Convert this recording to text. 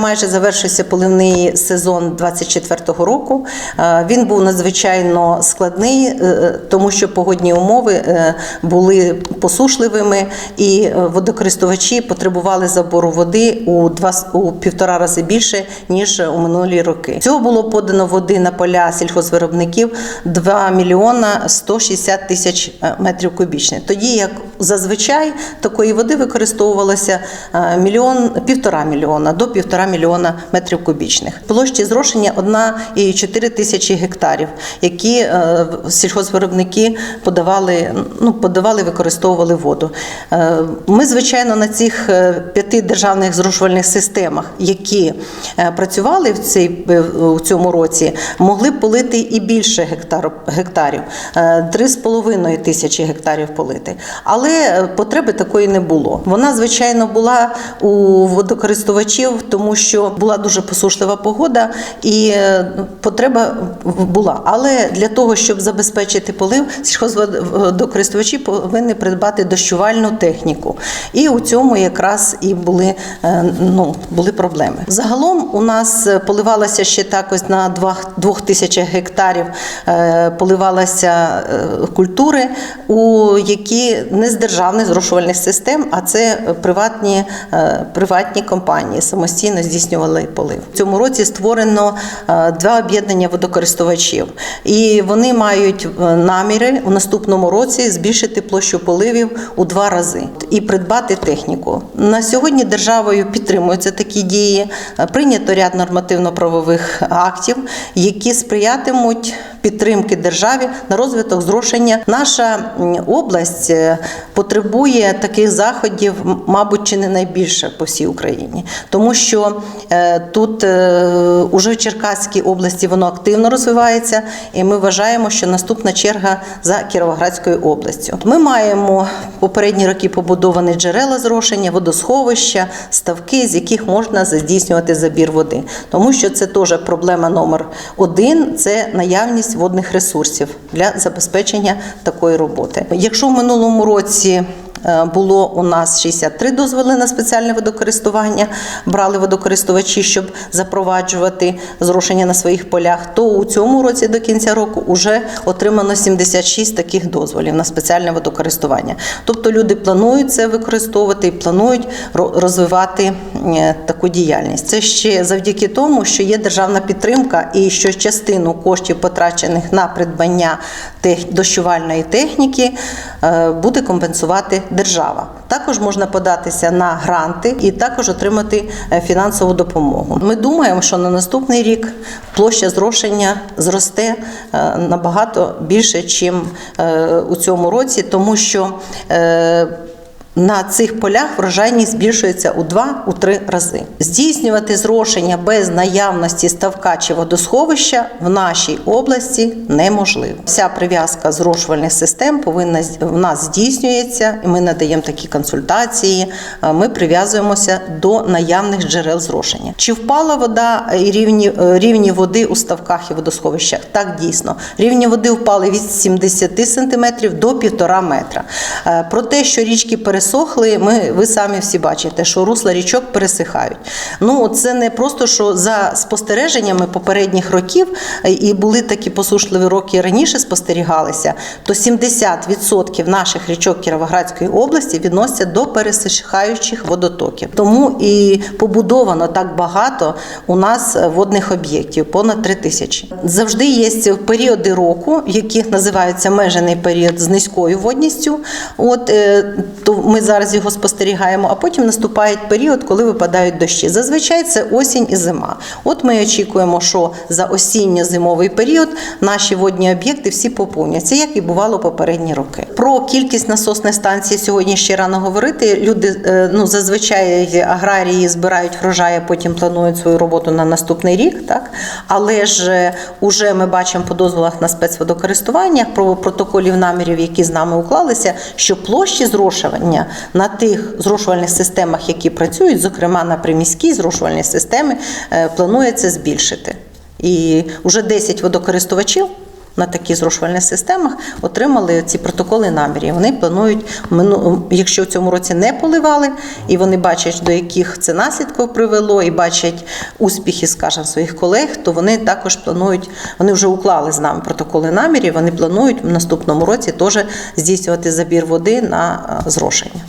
Майже завершився поливний сезон 24-го року. Е, Він був надзвичайно складний, е, тому що погодні умови е, були посушливими, і е, водокористувачі потребували забору води у два у півтора рази більше ніж у минулі роки. Цього було подано води на поля сільхозвиробників 2 мільйона 160 тисяч е, метрів кубічних. Тоді як зазвичай такої води використовувалося е, мільйон півтора мільйона до півтора мільйона метрів кубічних. Площі зрошення 1,4 тисячі гектарів, які е, сільхозвиробники подавали, ну подавали, використовували воду. Е, Ми, звичайно, на цих е, п'яти державних зрошувальних системах, які працювали в е, у цьому році, могли б полити і більше гектар, гектарів, Е, 3,5 тисячі гектарів полити. Але потреби такої не було. Вона, звичайно, була у водокористувачів, тому що була дуже посушлива погода і е, потреба була. Але для того, щоб забезпечити полив, сільхозводокористувачі повинні придбати дощувальну техніку. І у цьому якраз і були, е, ну, були проблеми. Загалом у нас поливалася ще також на 2 тисячах гектарів е, поливалася культури, у які не з державних зрошувальних систем, а це приватні, приватні компанії самостійно здійснювали полив. В цьому році створено е, два об'єднання водокористувачів, і вони мають е, наміри у наступному році збільшити площу поливів у два рази і придбати техніку. На сьогодні державою підтримуються такі дії. Е, Прийнято ряд нормативно-правових актів, які сприятимуть підтримки державі на розвиток зрошення. Наша область е, потребує таких заходів, мабуть, чи не найбільше по всій Україні, тому що е, тут е, уже в Черкаській області воно активно розвивається, і ми вважаємо, що наступна черга за Кіровоградською областю. Ми маємо попередні роки побудовані джерела зрошення, водосховища, ставки, з яких можна здійснювати забір води, тому що це теж проблема номер один це наявність водних ресурсів для забезпечення такої роботи. Якщо в минулому році е, було у нас 63 дозволи на спеціальне водокористування, брали водокористувачі, щоб запроваджувати зрошення на своїх полях, то у цьому році до кінця року вже отримано 76 таких дозволів на спеціальне водокористування. Тобто люди планують це використовувати і планують ро- розвивати таку діяльність. Це ще завдяки тому, що є державна підтримка і що частину коштів, потрачених на придбання дощувальної техніки, е, буде компенсувати держава. Також можна податися на гранти і також отримати е, фінансову допомогу. Ми думаємо, що на наступний рік площа зрошення зросте е, набагато більше, ніж у цьому році, тому що на цих полях врожайність збільшується у 2-3 рази. Здійснювати зрошення без наявності ставка чи водосховища в нашій області неможливо. Вся прив'язка зрошувальних систем повинна в нас здійснюється, і ми надаємо такі консультації. е, Ми прив'язуємося до наявних джерел зрошення. Чи впала вода і рівні, е, рівні води у ставках і водосховищах? Так дійсно. Рівні води впали від 70 см до 1,5 метра. Е, Про те, що річки пересохли, ми, ви самі всі бачите, що русла річок пересихають. Ну, це не просто, що за спостереженнями попередніх років, е, і були такі посушливі роки раніше спостерігалися, то 70% наших річок Кіровоградської області відносяться до пересихаючих водотоків. Тому і побудовано так багато у нас е, водних об'єктів, понад 3 тисячі. Завжди є періоди року, які називаються межений період з низькою водністю. От е, то ми зараз його спостерігаємо, а потім наступає період, коли випадають дощі. Зазвичай це осінь і зима. От ми очікуємо, що за осінньо-зимовий період наші водні об'єкти всі поповняться, як і бувало попередні роки. Про кількість насосних станцій сьогодні ще рано говорити. Люди е, ну зазвичай аграрії збирають врожай, а потім планують свою роботу на наступний рік. Так але ж е, уже ми бачимо по дозволах на спецводокористування про протоколів намірів, які з нами уклалися, що площі зрошування на тих зрошувальних системах, які працюють, зокрема на приміській зрошувальній системі, е, планується збільшити. І вже 10 водокористувачів на таких зрошувальних системах отримали ці протоколи намірів. Вони планують, якщо в цьому році не поливали, і вони бачать, до яких це наслідків привело, і бачать успіхи, скажімо, своїх колег, то вони також планують, вони вже уклали з нами протоколи намірів. Вони планують в наступному році теж здійснювати забір води на е, зрошення.